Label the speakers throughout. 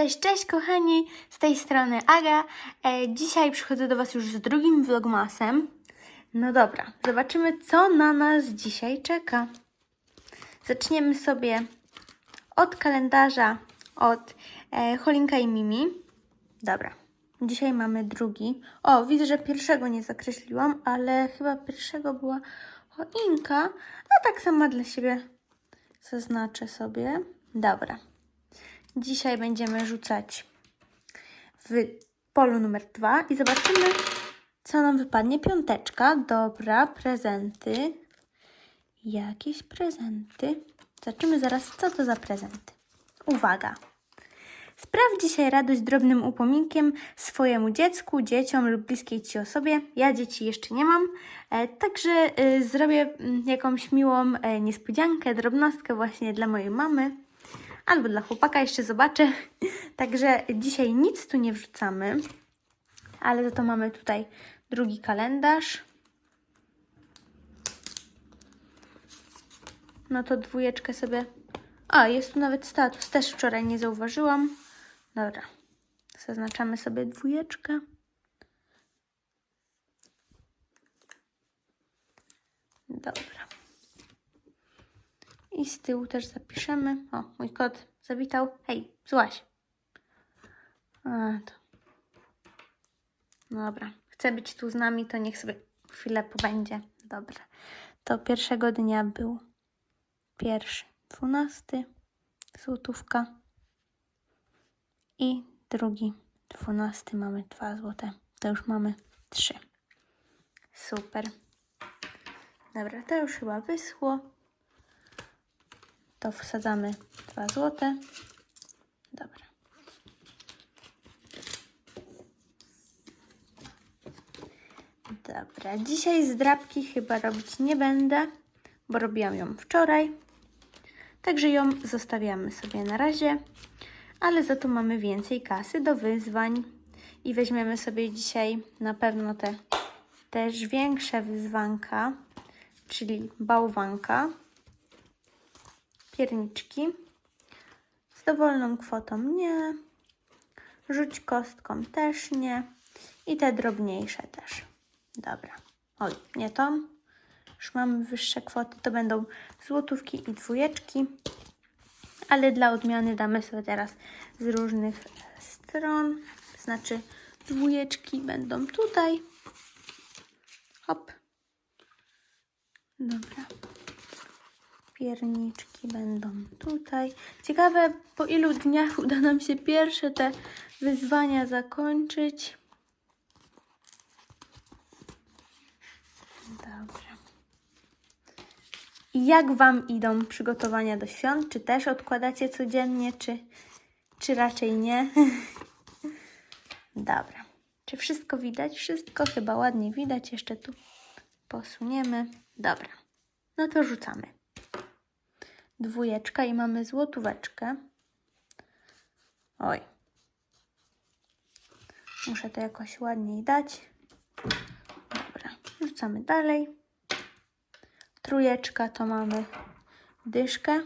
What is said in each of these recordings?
Speaker 1: Cześć, cześć kochani, z tej strony Aga. E, dzisiaj przychodzę do Was już z drugim vlogmasem. No dobra, zobaczymy co na nas dzisiaj czeka. Zaczniemy sobie od kalendarza, od e, i Mimi. Dobra, dzisiaj mamy drugi. O, widzę, że pierwszego nie zakreśliłam, ale chyba pierwszego była choinka, a tak sama dla siebie zaznaczę sobie. Dobra. Dzisiaj będziemy rzucać w polu numer dwa i zobaczymy, co nam wypadnie. Piąteczka, dobra, prezenty. Jakieś prezenty. Zobaczymy zaraz, co to za prezenty. Uwaga! Spraw dzisiaj radość drobnym upominkiem swojemu dziecku, dzieciom lub bliskiej Ci osobie. Ja dzieci jeszcze nie mam, e, także e, zrobię mm, jakąś miłą e, niespodziankę, drobnostkę właśnie dla mojej mamy albo dla chłopaka, jeszcze zobaczę. Także dzisiaj nic tu nie wrzucamy, ale za to mamy tutaj drugi kalendarz. No to dwójeczkę sobie. A, jest tu nawet status, też wczoraj nie zauważyłam. Dobra, zaznaczamy sobie dwójeczkę. Dobra. I z tyłu też zapiszemy. O, mój kot zawitał. Hej, złaś. A, to. Dobra. Chce być tu z nami, to niech sobie chwilę pobędzie. Dobra. To pierwszego dnia był pierwszy, dwunasty, złotówka. I drugi, dwunasty, mamy dwa złote. To już mamy trzy. Super. Dobra, to już chyba wyschło to wsadzamy 2 złote. Dobra. Dobra, dzisiaj zdrabki chyba robić nie będę, bo robiłam ją wczoraj. Także ją zostawiamy sobie na razie, ale za to mamy więcej kasy do wyzwań i weźmiemy sobie dzisiaj na pewno te też większe wyzwanka, czyli bałwanka pierniczki. Z dowolną kwotą nie. Rzuć kostką też nie. I te drobniejsze też. Dobra. Oj, nie to. Już mamy wyższe kwoty. To będą złotówki i dwójeczki. Ale dla odmiany damy sobie teraz z różnych stron. Znaczy dwójeczki będą tutaj. Hop. Dobra pierniczki będą tutaj. Ciekawe, po ilu dniach uda nam się pierwsze te wyzwania zakończyć. Dobra. Jak Wam idą przygotowania do świąt? Czy też odkładacie codziennie, czy, czy raczej nie? Dobra. Czy wszystko widać? Wszystko chyba ładnie widać. Jeszcze tu posuniemy. Dobra. No to rzucamy dwójeczka i mamy złotóweczkę. Oj. Muszę to jakoś ładniej dać. Dobra, rzucamy dalej. Trójeczka to mamy dyszkę,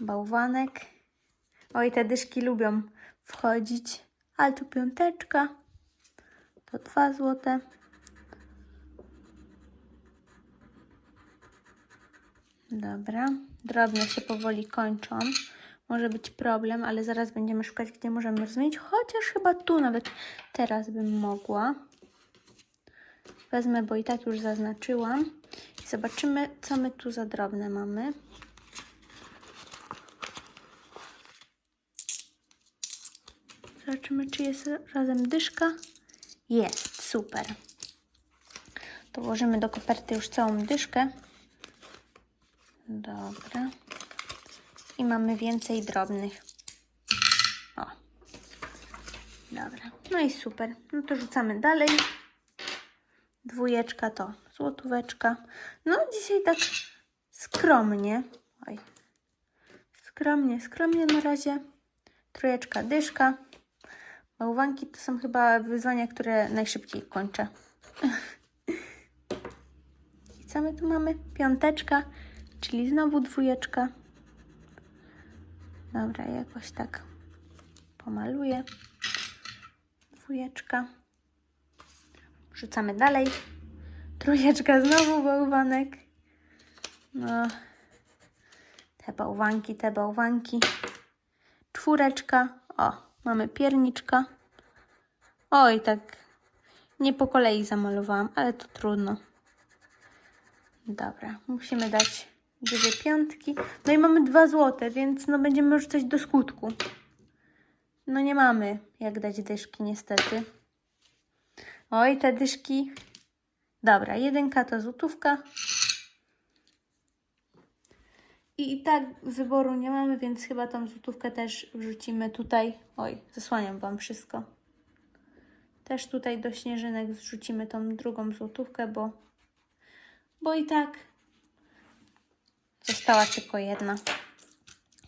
Speaker 1: bałwanek. Oj, te dyszki lubią wchodzić. Ale tu piąteczka to dwa złote. Dobra, drobne się powoli kończą. Może być problem, ale zaraz będziemy szukać, gdzie możemy zmienić. Chociaż chyba tu nawet teraz bym mogła. Wezmę, bo i tak już zaznaczyłam. I zobaczymy, co my tu za drobne mamy. Zobaczymy, czy jest razem dyszka. Jest, super. To włożymy do koperty już całą dyszkę. Dobra. I mamy więcej drobnych. O. Dobra. No i super. No to rzucamy dalej. Dwójeczka to złotóweczka. No dzisiaj tak skromnie. Oj. Skromnie, skromnie na razie. Trójeczka, dyszka. Bałwanki to są chyba wyzwania, które najszybciej kończę. I co my tu mamy? Piąteczka czyli znowu dwójeczka. Dobra, jakoś tak pomaluję. Dwójeczka. Rzucamy dalej. Trójeczka, znowu bałwanek. No. Te bałwanki, te bałwanki. Czwóreczka. O, mamy pierniczka. Oj, tak nie po kolei zamalowałam, ale to trudno. Dobra, musimy dać dwie piątki. No i mamy dwa złote, więc no będziemy rzucać do skutku. No nie mamy jak dać dyszki niestety. Oj, te dyszki. Dobra, jedynka to złotówka. I, I tak wyboru nie mamy, więc chyba tą złotówkę też wrzucimy tutaj. Oj, zasłaniam Wam wszystko. Też tutaj do śnieżynek wrzucimy tą drugą złotówkę, bo, bo i tak została tylko jedna.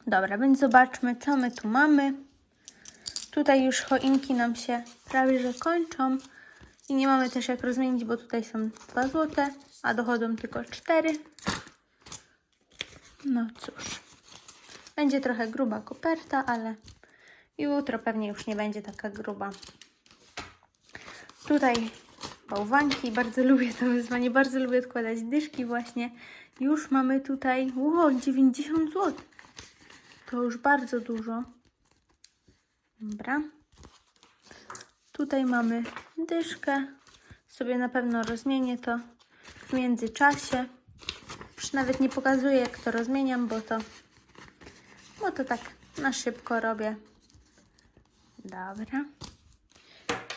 Speaker 1: Dobra, więc zobaczmy, co my tu mamy. Tutaj już choinki nam się prawie że kończą. I nie mamy też jak rozmienić, bo tutaj są 2 złote, a dochodzą tylko 4. No cóż. Będzie trochę gruba koperta, ale jutro pewnie już nie będzie taka gruba. Tutaj bałwanki. Bardzo lubię to wyzwanie. Bardzo lubię odkładać dyszki właśnie. Już mamy tutaj ło, 90 zł. To już bardzo dużo. Dobra. Tutaj mamy dyszkę. Sobie na pewno rozmienię to w międzyczasie. Już nawet nie pokazuję, jak to rozmieniam, bo to, bo to tak na szybko robię. Dobra.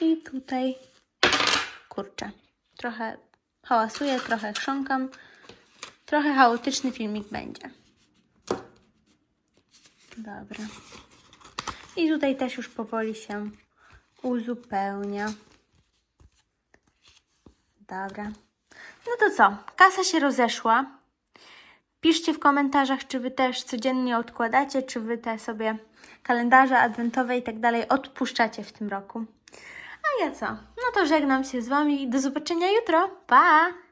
Speaker 1: I tutaj, kurczę, trochę hałasuję, trochę chrząkam. Trochę chaotyczny filmik będzie. Dobra. I tutaj też już powoli się uzupełnia. Dobra. No to co? Kasa się rozeszła. Piszcie w komentarzach, czy wy też codziennie odkładacie, czy wy te sobie kalendarze adwentowe i tak dalej odpuszczacie w tym roku. A ja co? No to żegnam się z wami i do zobaczenia jutro. Pa!